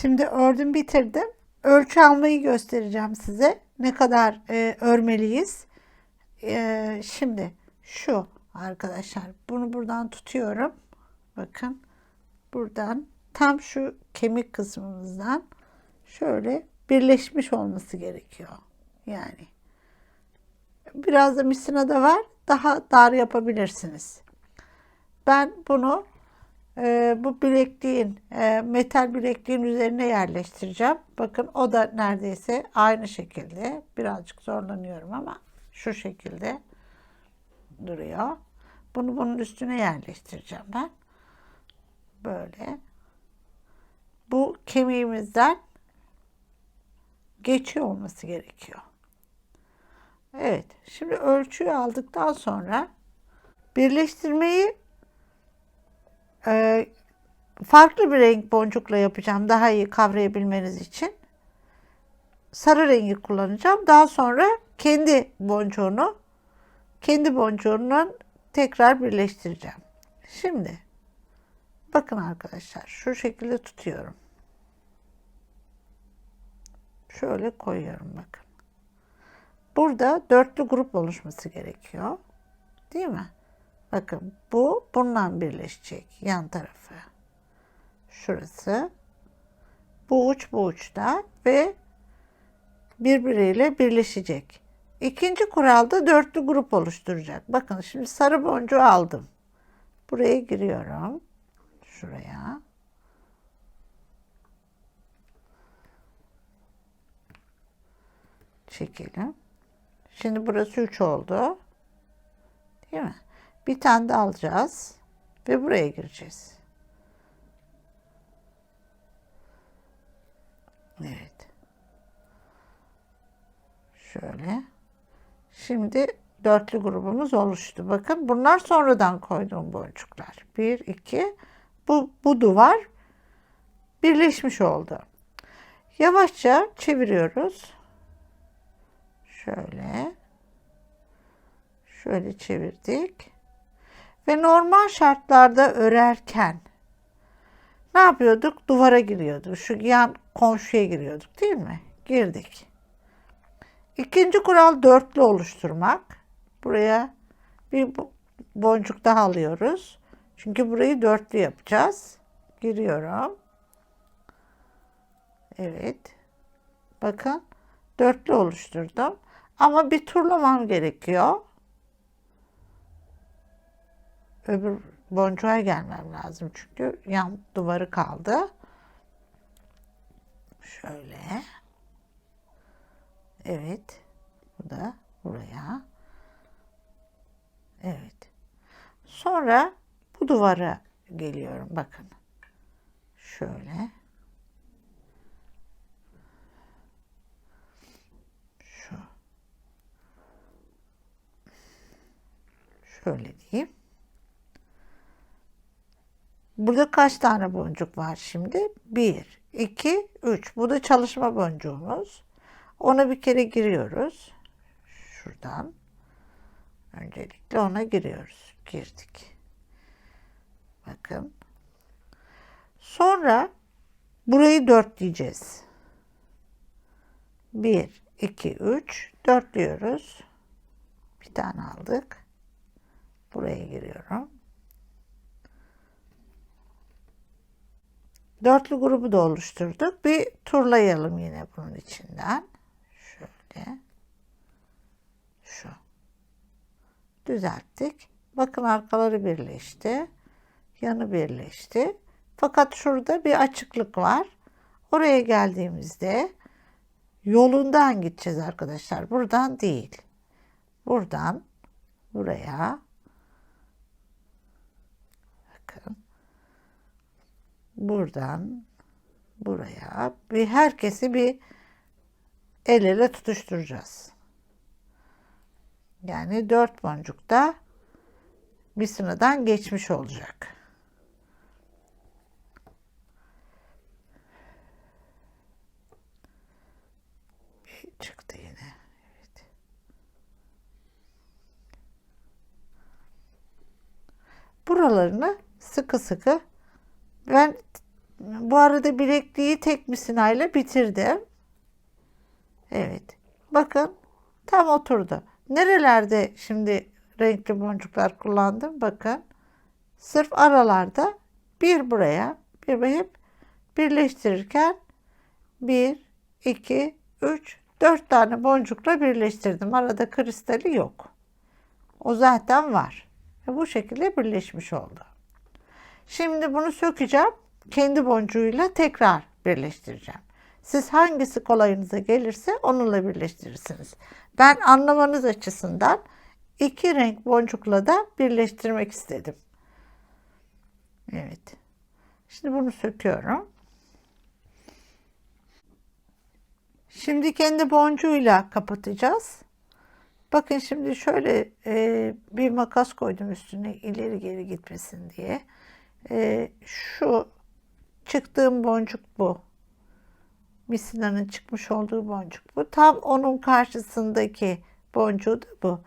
Şimdi ördüm bitirdim. Ölçü almayı göstereceğim size. Ne kadar e, örmeliyiz. E, şimdi şu arkadaşlar. Bunu buradan tutuyorum. Bakın. Buradan tam şu kemik kısmımızdan şöyle birleşmiş olması gerekiyor. Yani biraz da misinada var. Daha dar yapabilirsiniz. Ben bunu e, bu bilekliğin e, metal bilekliğin üzerine yerleştireceğim. Bakın o da neredeyse aynı şekilde. Birazcık zorlanıyorum ama şu şekilde duruyor. Bunu bunun üstüne yerleştireceğim ben. Böyle. Bu kemiğimizden geçiyor olması gerekiyor. Evet. Şimdi ölçüyü aldıktan sonra birleştirmeyi e, farklı bir renk boncukla yapacağım daha iyi kavrayabilmeniz için. Sarı rengi kullanacağım. Daha sonra kendi boncuğunu kendi boncuğundan tekrar birleştireceğim. Şimdi bakın arkadaşlar şu şekilde tutuyorum. Şöyle koyuyorum bakın. Burada dörtlü grup oluşması gerekiyor. Değil mi? Bakın bu bundan birleşecek yan tarafı. Şurası. Bu uç bu uçta ve birbiriyle birleşecek. İkinci kuralda dörtlü grup oluşturacak. Bakın şimdi sarı boncuğu aldım. Buraya giriyorum. Şuraya. Çekelim. Şimdi burası 3 oldu. Değil mi? Bir tane de alacağız ve buraya gireceğiz. Evet. Şöyle. Şimdi dörtlü grubumuz oluştu. Bakın bunlar sonradan koyduğum boncuklar. Bir, iki. Bu, bu duvar birleşmiş oldu. Yavaşça çeviriyoruz. Şöyle. Şöyle çevirdik. Ve normal şartlarda örerken ne yapıyorduk? Duvara giriyorduk. Şu yan komşuya giriyorduk değil mi? Girdik. İkinci kural dörtlü oluşturmak. Buraya bir boncuk daha alıyoruz. Çünkü burayı dörtlü yapacağız. Giriyorum. Evet. Bakın dörtlü oluşturdum. Ama bir turlamam gerekiyor. Öbür boncuğa gelmem lazım çünkü yan duvarı kaldı. Şöyle. Evet. Bu da buraya. Evet. Sonra bu duvara geliyorum. Bakın. Şöyle. Şu. Şöyle diyeyim. Burada kaç tane boncuk var şimdi? 1, 2, 3. Bu da çalışma boncuğumuz. Ona bir kere giriyoruz. Şuradan. Öncelikle ona giriyoruz. Girdik. Bakın. Sonra burayı dörtleyeceğiz. 1, 2, 3 dörtlüyoruz. Bir tane aldık. Buraya giriyorum. Dörtlü grubu da oluşturduk. Bir turlayalım yine bunun içinden. Şöyle. Şu. Düzelttik. Bakın arkaları birleşti. Yanı birleşti. Fakat şurada bir açıklık var. Oraya geldiğimizde yolundan gideceğiz arkadaşlar. Buradan değil. Buradan buraya bakın buradan buraya bir herkesi bir el ele tutuşturacağız. Yani dört boncuk da bir sıradan geçmiş olacak. Çıktı yine. Evet. Buralarını sıkı sıkı ben Bu arada bilekliği tek misinayla bitirdim. Evet. Bakın tam oturdu. Nerelerde şimdi renkli boncuklar kullandım? Bakın. Sırf aralarda bir buraya bir hep birleştirirken bir, iki, üç, dört tane boncukla birleştirdim. Arada kristali yok. O zaten var. Ve bu şekilde birleşmiş oldu. Şimdi bunu sökeceğim. Kendi boncuğuyla tekrar birleştireceğim. Siz hangisi kolayınıza gelirse onunla birleştirirsiniz. Ben anlamanız açısından iki renk boncukla da birleştirmek istedim. Evet. Şimdi bunu söküyorum. Şimdi kendi boncuğuyla kapatacağız. Bakın şimdi şöyle e, bir makas koydum üstüne ileri geri gitmesin diye. E, şu çıktığım boncuk bu. Misina'nın çıkmış olduğu boncuk bu. Tam onun karşısındaki boncuğu da bu.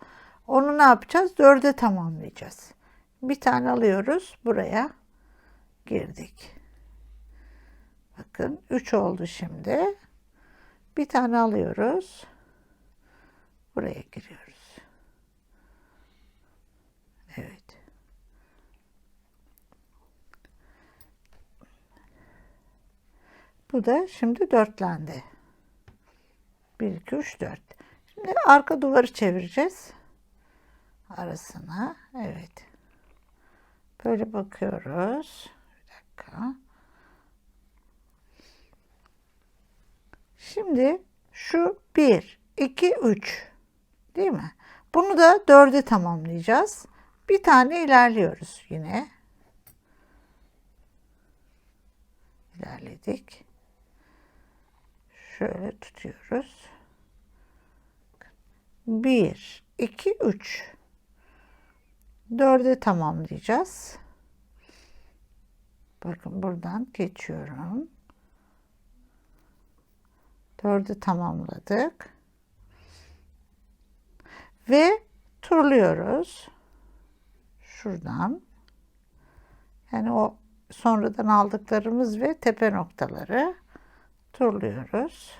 Onu ne yapacağız? Dörde tamamlayacağız. Bir tane alıyoruz buraya. Girdik. Bakın 3 oldu şimdi. Bir tane alıyoruz. Buraya giriyoruz. Evet. Bu da şimdi dörtlendi. 1, 2, 3, 4. Şimdi arka duvarı çevireceğiz. Arasına. Evet. Böyle bakıyoruz. Bir dakika. Şimdi şu 1, 2, 3 değil mi? Bunu da 4'e tamamlayacağız. Bir tane ilerliyoruz yine. İlerledik. Şöyle tutuyoruz. 1, 2, 3. 4'e tamamlayacağız. Bakın buradan geçiyorum. 4'ü tamamladık. Ve turluyoruz. Şuradan. Yani o sonradan aldıklarımız ve tepe noktaları turluyoruz.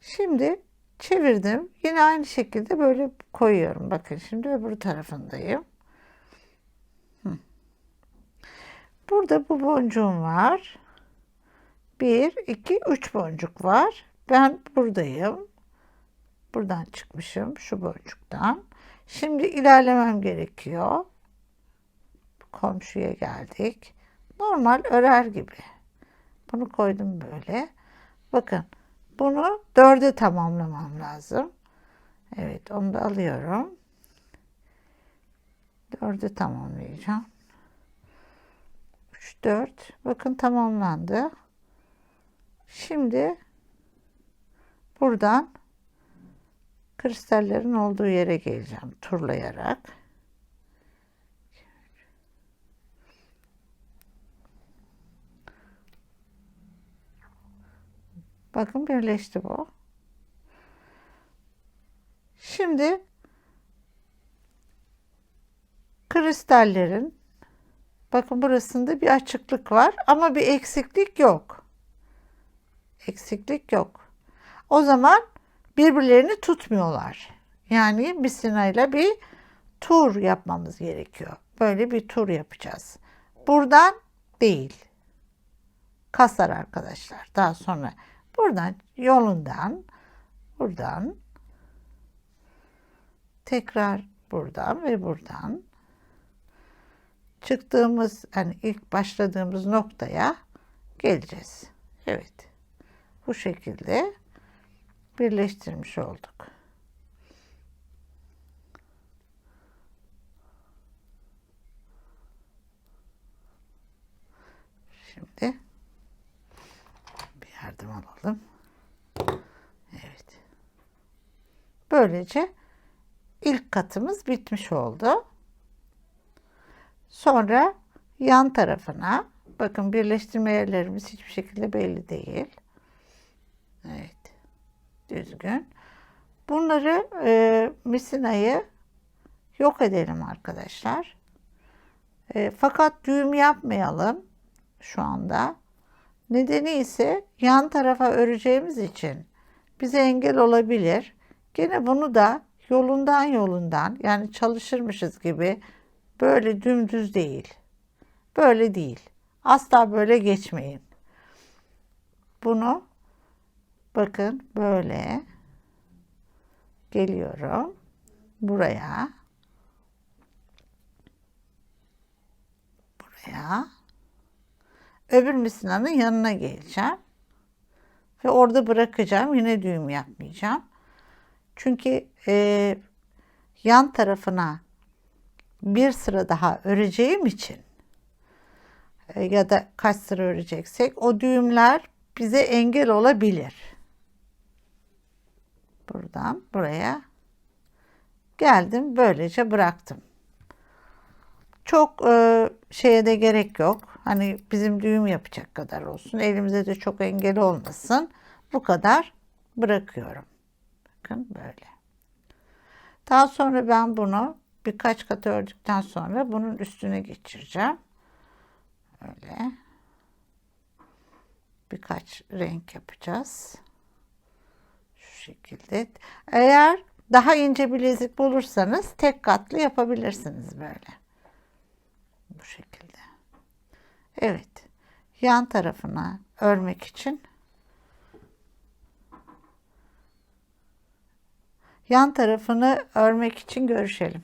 Şimdi çevirdim. Yine aynı şekilde böyle koyuyorum. Bakın şimdi öbür tarafındayım. Burada bu boncuğum var. 1, 2, 3 boncuk var. Ben buradayım. Buradan çıkmışım şu boncuktan. Şimdi ilerlemem gerekiyor. Komşuya geldik. Normal örer gibi. Bunu koydum böyle. Bakın bunu dörde tamamlamam lazım. Evet onu da alıyorum. Dörde tamamlayacağım. 3, 4. Bakın tamamlandı. Şimdi buradan kristallerin olduğu yere geleceğim turlayarak. Bakın birleşti bu. Şimdi kristallerin bakın burasında bir açıklık var ama bir eksiklik yok eksiklik yok. O zaman birbirlerini tutmuyorlar. Yani misinayla bir tur yapmamız gerekiyor. Böyle bir tur yapacağız. Buradan değil. Kasar arkadaşlar. Daha sonra buradan yolundan buradan tekrar buradan ve buradan çıktığımız hani ilk başladığımız noktaya geleceğiz. Evet bu şekilde birleştirmiş olduk. Şimdi bir yardım alalım. Evet. Böylece ilk katımız bitmiş oldu. Sonra yan tarafına bakın birleştirme yerlerimiz hiçbir şekilde belli değil. Evet. Düzgün. Bunları e, misinayı yok edelim arkadaşlar. E, fakat düğüm yapmayalım. şu anda. Nedeni ise yan tarafa öreceğimiz için bize engel olabilir. Gene bunu da yolundan yolundan yani çalışırmışız gibi böyle dümdüz değil. Böyle değil. Asla böyle geçmeyin. Bunu bakın böyle geliyorum buraya buraya öbür misinanın yanına geleceğim ve orada bırakacağım yine düğüm yapmayacağım çünkü e, yan tarafına bir sıra daha öreceğim için e, ya da kaç sıra öreceksek o düğümler bize engel olabilir. Buradan buraya geldim böylece bıraktım. Çok e, şeye de gerek yok. Hani bizim düğüm yapacak kadar olsun. Elimize de çok engel olmasın. Bu kadar bırakıyorum. Bakın böyle. Daha sonra ben bunu birkaç kat ördükten sonra bunun üstüne geçireceğim. Öyle. Birkaç renk yapacağız. Şu şekilde. Eğer daha ince bilezik bulursanız tek katlı yapabilirsiniz böyle. Bu şekilde. Evet. Yan tarafına örmek için yan tarafını örmek için görüşelim.